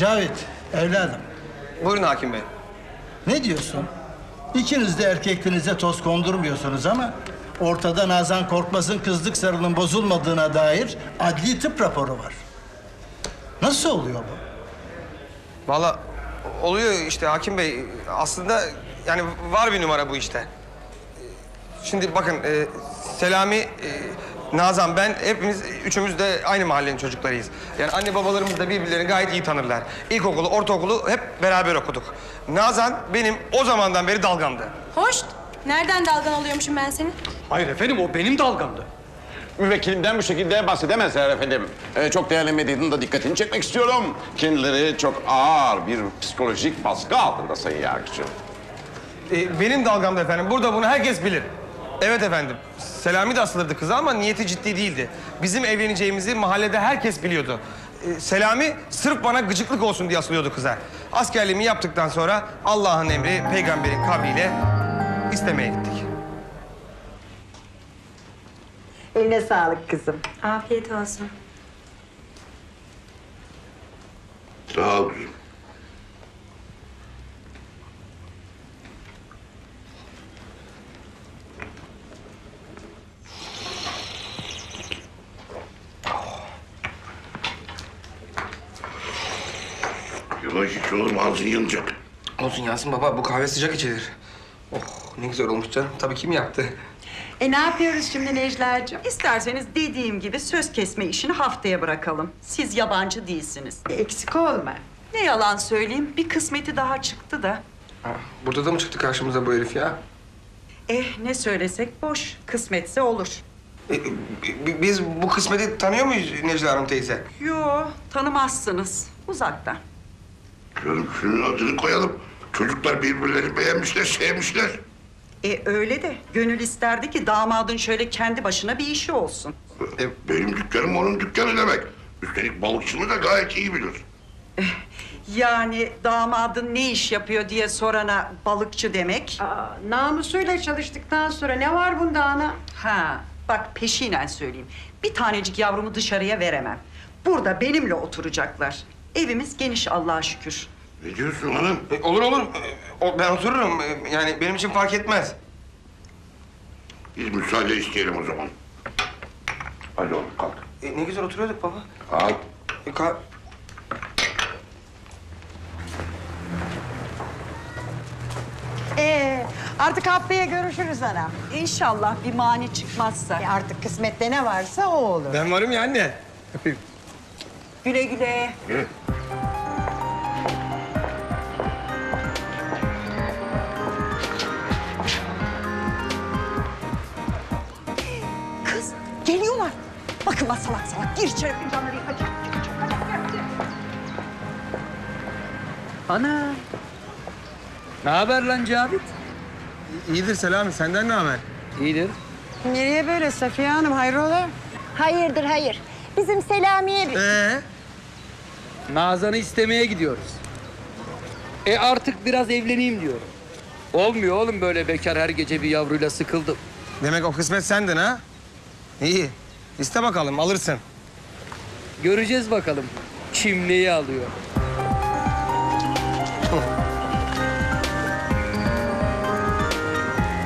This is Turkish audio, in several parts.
Cavit, evladım. Buyurun hakim bey. Ne diyorsun? İkiniz de erkekliğinize toz kondurmuyorsunuz ama... ...ortada Nazan Korkmaz'ın kızlık sarılın bozulmadığına dair adli tıp raporu var. Nasıl oluyor bu? Vallahi oluyor işte hakim bey. Aslında yani var bir numara bu işte. Şimdi bakın e, Selami, e, Nazan, ben hepimiz üçümüz de aynı mahallenin çocuklarıyız. Yani anne babalarımız da birbirlerini gayet iyi tanırlar. İlkokulu, ortaokulu hep beraber okuduk. Nazan benim o zamandan beri dalgamdı. Hoş. Nereden dalgan alıyormuşum ben seni? Hayır efendim o benim dalgamdı. Müvekkilimden bu şekilde bahsedemezler efendim. Ee, çok değerli medyanın da dikkatini çekmek istiyorum. Kendileri çok ağır bir psikolojik baskı altında Sayın Yargıcı. E, benim dalgamdı efendim. Burada bunu herkes bilir. Evet efendim. Selami de asılırdı kıza ama niyeti ciddi değildi. Bizim evleneceğimizi mahallede herkes biliyordu. E, Selami sırf bana gıcıklık olsun diye asılıyordu kıza. Askerliğimi yaptıktan sonra Allah'ın emri, peygamberin kavliyle istemeye gittik. Eline sağlık kızım. Afiyet olsun. Sağ ol kızım. İç oğlum ağzın yanacak. Olsun Yasin baba bu kahve sıcak içilir. Oh ne güzel olmuş canım. Tabii kim yaptı? E ne yapıyoruz şimdi Necla'cığım? İsterseniz dediğim gibi söz kesme işini haftaya bırakalım. Siz yabancı değilsiniz. E, eksik olma. Ne yalan söyleyeyim, bir kısmeti daha çıktı da. Aa, burada da mı çıktı karşımıza bu herif ya? Eh ne söylesek boş, kısmetse olur. E, bi- biz bu kısmeti tanıyor muyuz Necla Hanım teyze? Yo, tanımazsınız. Uzaktan. Şunun adını koyalım. Çocuklar birbirlerini beğenmişler, sevmişler. E öyle de gönül isterdi ki damadın şöyle kendi başına bir işi olsun. E, Benim dükkanım onun dükkanı demek. Üstelik balıkçını da gayet iyi bilir. Yani damadın ne iş yapıyor diye sorana balıkçı demek. Aa, namusuyla çalıştıktan sonra ne var bunda ana? Ha, bak peşinen söyleyeyim. Bir tanecik yavrumu dışarıya veremem. Burada benimle oturacaklar. Evimiz geniş Allah'a şükür. Ne diyorsun hanım? e, olur olur. E, o- ben otururum. E, yani benim için fark etmez. Biz müsaade isteyelim o zaman. Hadi oğlum kalk. E, ne güzel oturuyorduk baba. Kalk. E, ka- Ee, artık haftaya görüşürüz anam. İnşallah bir mani çıkmazsa. E, artık kısmette ne varsa o olur. ben varım ya anne. Öpeyim. Güle güle. Gel. Kız geliyorlar. Bakın bak salak salak. Gir içeri fincanları yıkacak. Ana. Ne haber lan Cavit? İyidir Selami. Senden ne haber? İyidir. Nereye böyle Safiye Hanım hayrola? Hayırdır hayır. Bizim Selami'ye bir... Ee? Nazan'ı istemeye gidiyoruz. E artık biraz evleneyim diyorum. Olmuyor oğlum böyle bekar her gece bir yavruyla sıkıldım. Demek o kısmet sendin ha? İyi. İste bakalım alırsın. Göreceğiz bakalım kim neyi alıyor.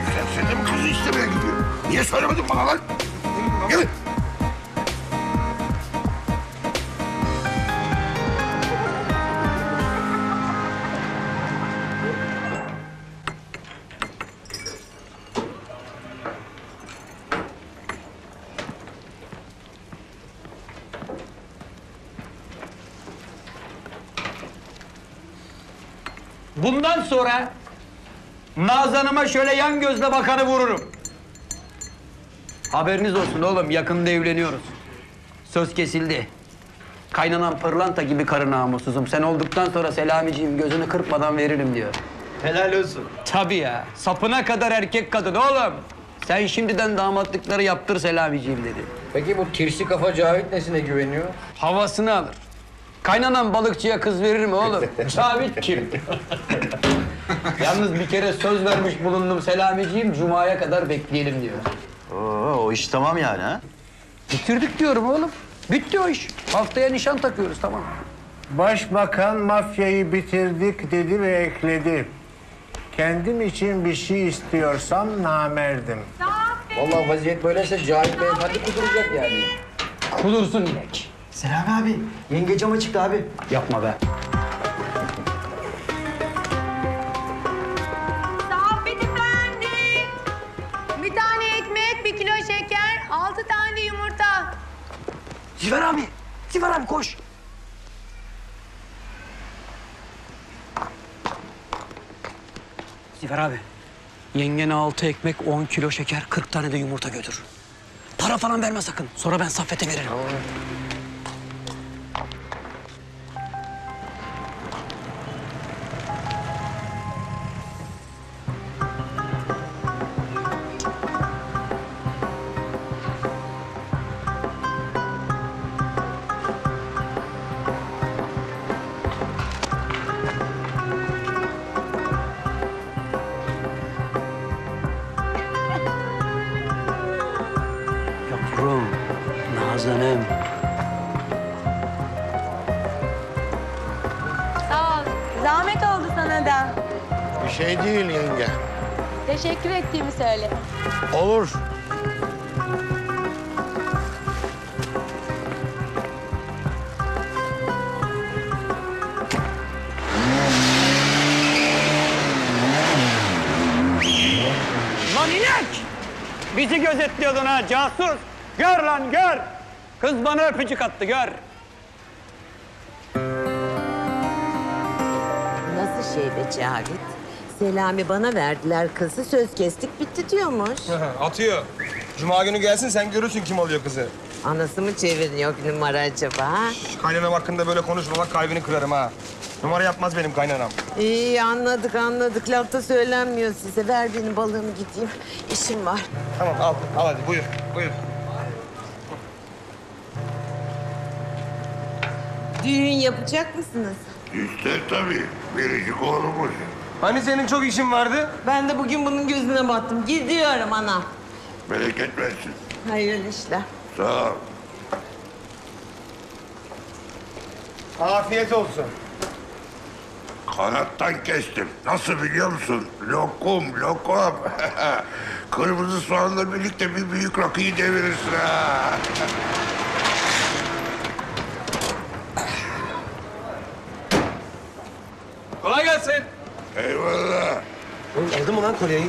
Sen sen de mi kızı istemeye gidiyor? Niye söylemedin bana lan? Gel. Bundan sonra Nazan'ıma şöyle yan gözle bakanı vururum. Haberiniz olsun oğlum yakında evleniyoruz. Söz kesildi. Kaynanan pırlanta gibi karı namussuzum. Sen olduktan sonra Selamiciğim gözünü kırpmadan veririm diyor. Helal olsun. Tabii ya. Sapına kadar erkek kadın oğlum. Sen şimdiden damatlıkları yaptır Selamiciğim dedi. Peki bu tirsi kafa Cavit nesine güveniyor? Havasını alır. Kaynanan balıkçıya kız verir mi oğlum? Sabit kim? Yalnız bir kere söz vermiş bulundum Selamiciğim. Cuma'ya kadar bekleyelim diyor. Oo, o iş tamam yani ha? Bitirdik diyorum oğlum. Bitti o iş. Haftaya nişan takıyoruz tamam. Başbakan mafyayı bitirdik dedi ve ekledi. Kendim için bir şey istiyorsam namerdim. Vallahi vaziyet böyleyse Cahit Beyefendi kuduracak yani. Kudursun inek. Selami abi, yenge cama çıktı abi. Yapma be. Zafet efendi. Bir tane ekmek, bir kilo şeker, altı tane yumurta. Ziver abi, Ziver abi koş. Ziver abi. Yengene altı ekmek, 10 kilo şeker, 40 tane de yumurta götür. Para falan verme sakın. Sonra ben Saffet'e veririm. Yavrum, Zahmet oldu sana da. Bir şey değil yenge. Teşekkür ettiğimi söyle. Olur. Lan inek! Bizi gözetliyordun ha casus. Gör lan gör. Kız bana öpücük attı gör. Şey be Cavit? Selami bana verdiler kızı söz kestik bitti diyormuş. Atıyor. Cuma günü gelsin sen görürsün kim oluyor kızı. Anası mı çeviriyor bir numara acaba? ha? Şu kaynanam hakkında böyle konuşma bak kalbini kırarım ha. Numara yapmaz benim kaynanam. İyi anladık anladık lafta söylenmiyor size. Ver benim balığımı gideyim. İşim var. Tamam al, al hadi buyur, buyur. Düğün yapacak mısınız? İster tabii. Biricik oğlumuz. Hani senin çok işin vardı? Ben de bugün bunun gözüne battım. Gidiyorum ana. Bereket versin. Hayırlı işler. Sağ ol. Afiyet olsun. Kanattan kestim. Nasıl biliyor musun? Lokum, lokum. Kırmızı soğanla birlikte bir büyük rakıyı devirirsin ha. Eyvallah. Oğlum aldın mı lan kolyeyi?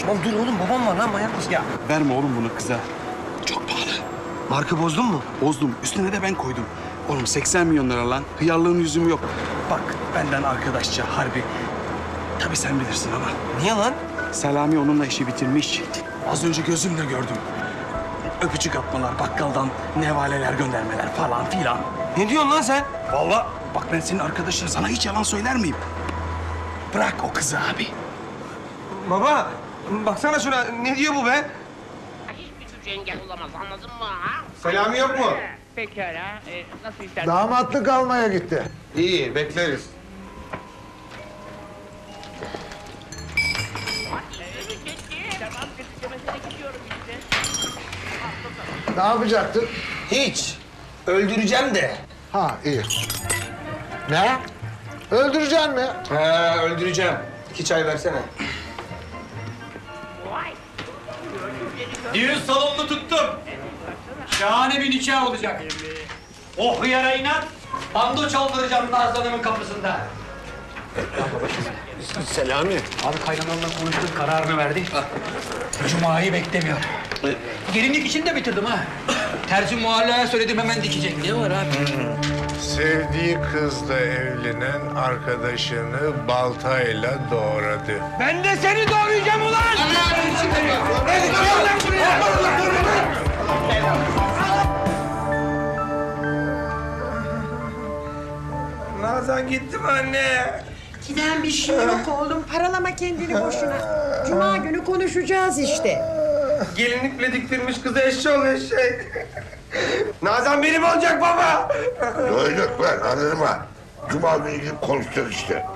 Tamam dur oğlum babam var lan manyak mısın ya? Verme oğlum bunu kıza. Çok pahalı. Marka bozdun mu? Bozdum. Üstüne de ben koydum. Oğlum 80 milyon lira lan. Hıyarlığın yüzüm yok. Bak benden arkadaşça harbi. Tabii sen bilirsin ama. Niye lan? Selami onunla işi bitirmiş. Az önce gözümle gördüm. Öpücük atmalar, bakkaldan nevaleler göndermeler falan filan. Ne diyorsun lan sen? Vallahi bak ben senin arkadaşın sana hiç yalan söyler miyim? Bırak o kızı abi. Baba baksana şuna ne diyor bu be? Hiçbir suç engel olamaz anladın mı ha? Selami yok mu? Pekala. E, nasıl istersen. Damatlık almaya gitti. İyi bekleriz. Ne yapacaktın? Hiç. Öldüreceğim de. Ha iyi. Ne? Öldüreceksin mi? Ha öldüreceğim. İki çay versene. Düğün salonunu tuttum. Şahane bir nikah olacak. Oh yara inat. Bando çaldıracağım Nazan'ımın kapısında. Selami. Abi kaynananla konuştuk, kararını verdi. Cuma'yı beklemiyor. Gelinlik işini de bitirdim ha. Terzi muhallaya söyledim hemen dikecek. Ne var abi? Sevdiği kızla evlenen arkadaşını baltayla doğradı. Ben de seni doğrayacağım ulan! Nazan gitti mi anne? Giden bir şey yok oğlum. Paralama kendini boşuna. Cuma günü konuşacağız işte. Gelinlikle diktirmiş kızı eşşoğlu eşek. Nazan benim olacak baba. Duyduk anladın mı? Cuma günü gidip konuşacağız işte.